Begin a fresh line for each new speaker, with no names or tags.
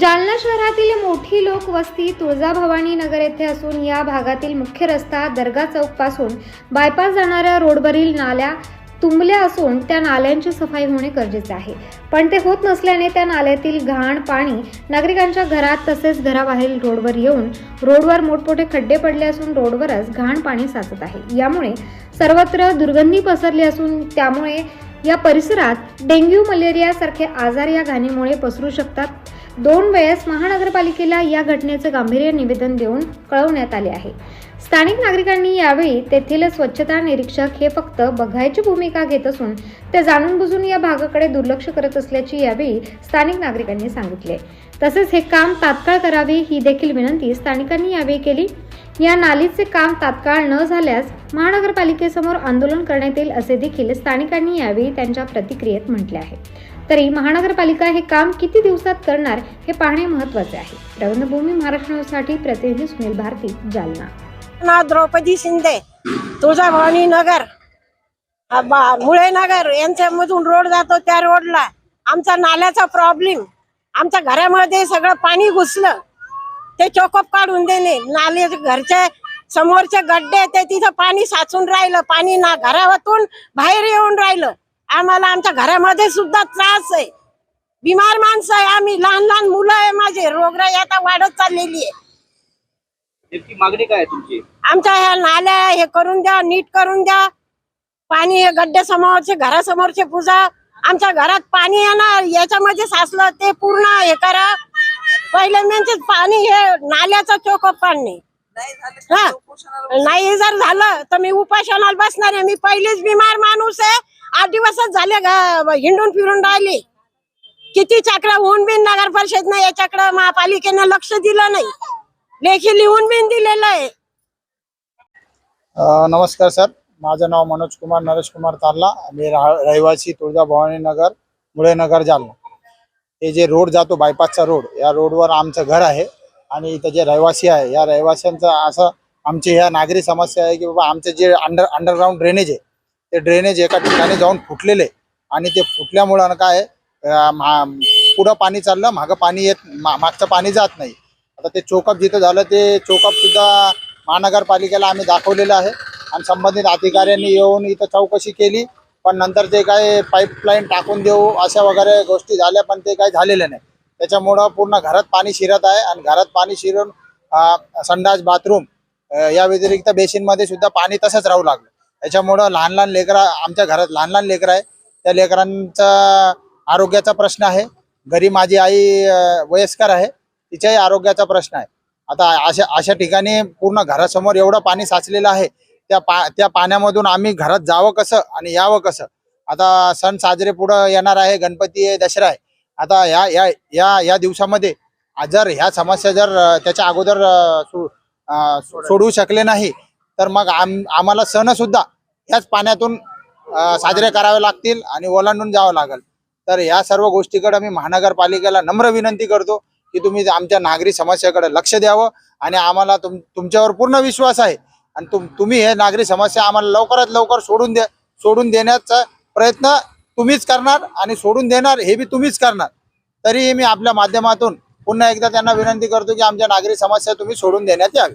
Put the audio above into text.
जालना शहरातील मोठी लोकवस्ती तुळजाभवानी नगर येथे असून या भागातील मुख्य रस्ता दर्गा चौकपासून बायपास जाणाऱ्या रोडवरील नाल्या तुंबल्या असून त्या नाल्यांची सफाई होणे गरजेचे आहे. पण ते होत नसल्याने त्या नाल्यातील घाण पाणी नागरिकांच्या घरात तसेच घराबाहेरील रोडवर येऊन रोडवर मोठमोठे खड्डे पडले असून रोडवरच घाण पाणी साचत आहे. यामुळे सर्वत्र दुर्गंधी पसरली असून त्यामुळे या परिसरात डेंग्यू मलेरिया सारखे आजार या घाणीमुळे पसरू शकतात. दोन वेळेस महानगरपालिकेला या घटनेचे गांभीर्य निवेदन देऊन कळवण्यात आले आहे. स्थानिक नागरिकांनी यावेळी तेथील स्वच्छता निरीक्षक हे फक्त बघायची भूमिका घेत असून ते जाणून बुजून या भागाकडे दुर्लक्ष करत असल्याची यावेळी स्थानिक नागरिकांनी सांगितले. तसेच हे काम तात्काळ करावे ही देखील विनंती स्थानिकांनी यावेळी केली. या नालीचे काम तात्काळ न झाल्यास महानगरपालिकेसमोर आंदोलन करण्यात येईल असे देखील स्थानिकांनी यावेळी त्यांच्या प्रतिक्रियेत म्हटले आहे. तरी महानगरपालिका हे काम किती दिवसात करणार हे पाहणे महत्त्वाचे आहे. रवींद्रभूमी महाराष्ट्र न्यूजसाठी प्रतिनिधी सुनील भारती जालना.
नाव द्रौपदी शिंदे तुळजाभवानी नगर बा- मुळे नगर यांच्यामधून रोड जातो त्या रोडला. आमचा नाल्याचा प्रॉब्लेम आमच्या घरामध्ये सगळं पाणी घुसलं. ते चोकअप काढून दिले. नाले घरचे समोरचे गड्डे ते तिथं पाणी साचून राहिलं. पाणी ना घरातून बाहेर येऊन राहिलं. आम्हाला आमच्या घरामध्ये सुद्धा त्रास आहे. बिमार माणसं आहे आम्ही लहान लहान मुलं आहे माझे. रोगराई आता वाढत चाललेली आहे.
नेमकी मागणी काय आहे तुमची?
आमच्या ह्या नाल्या हे करून द्या नीट करून द्या. पाणी हे गड्डे समोरचे घरासमोरचे पूजा. आमच्या घरात पाणी येणार याच्यामध्ये साचलं ते पूर्ण हे करा. पहिले म्हणजे पाणी हे नाल्याचं चोकअप काढणे. हा. नाही जर झालं तर मी उपासनाला बसणार आहे. मी पहिलेच बिमार माणूस आहे. आठ दिवसच झाले ग- हिंडून फिरून राहिली. किती चक्र होऊन बिन नगर परिषदनं याच्याकडं महापालिकेनं लक्ष दिलं नाही. लेखी लिहून बिन दिलेलं आहे.
नमस्कार सर. माझं नाव मनोज कुमार नरेश कुमार तारला मी राह- रहिवासी तुळजाभवानी नगर मुळे नगर जालना. हे जे रोड जातो बायपासचा रोड या रोडवर आमचं घर आहे. आणि इथं जे रहिवासी आहे या रहिवाशांचं असं आमची ह्या नागरी समस्या आहे की बाबा आमचं जे अंडर अंडरग्राऊंड ड्रेनेज आहे ते ड्रेनेज एका ठिकाणी जाऊन फुटलेले. आणि ते फुटल्यामुळं काय पुढं पाणी चाललं मागं पाणी येत मा- मागचं पाणी जात नाही. आता ते चोकअप जिथं झालं ते चोकअपसुद्धा महानगरपालिकेला आम्ही दाखवलेलं आहे. आणि संबंधित अधिकाऱ्यांनी येऊन इथं चौकशी केली. पण नंतर ते काय पाईपलाईन टाकून देऊ अशा वगैरे गोष्टी झाल्या पण ते काही झालेलं नाही. त्याच्यामुळं पूर्ण घरात पाणी शिरत आहे. आणि घरात पाणी शिरून संडास बाथरूम या व्यतिरिक्त बेसिनमध्ये सुद्धा पाणी तसंच राहू लागलं. त्याच्यामुळं लहान लहान लेकरं आमच्या घरात लहान लहान लेकरं आहे. त्या लेकरांचा आरोग्याचा प्रश्न आहे. घरी माझी आई वयस्कर आहे. तिच्याही आरोग्याचा प्रश्न आहे. आता अशा अशा ठिकाणी पूर्ण घरासमोर एवढं पाणी साचलेलं आहे. त्या पा त्या पाण्यामधून आम्ही घरात जावं कसं आणि यावं कसं? आता सण साजरे पुढं येणार आहे. गणपती आहे दसरा आहे. आता या या या या दिवसामध्ये जर ह्या समस्या जर त्याच्या अगोदर अं, सोडवू शकले नाही तर मग आम आम्हाला सणसुद्धा ह्याच पाण्यातून साजरे करावे लागतील आणि ओलांडून जावं लागेल. तर या सर्व गोष्टीकडे मी महानगरपालिकेला नम्र विनंती करतो की तुम्ही आमच्या नागरी समस्याकडे लक्ष द्यावं आणि आम्हाला तुम तुमच्यावर पूर्ण विश्वास आहे. आणि तुम तुम्ही हे नागरी समस्या आम्हाला लवकरात लवकर सोडून द्या सोडून देण्याचा प्रयत्न तुम्हीच करणार आणि सोडून देणार हे बी तुम्हीच करणार. तरीही मी आपल्या माध्यमातून पुन्हा एकदा त्यांना विनंती करतो की आमच्या नागरी समस्या तुम्ही सोडून देण्यात यावी.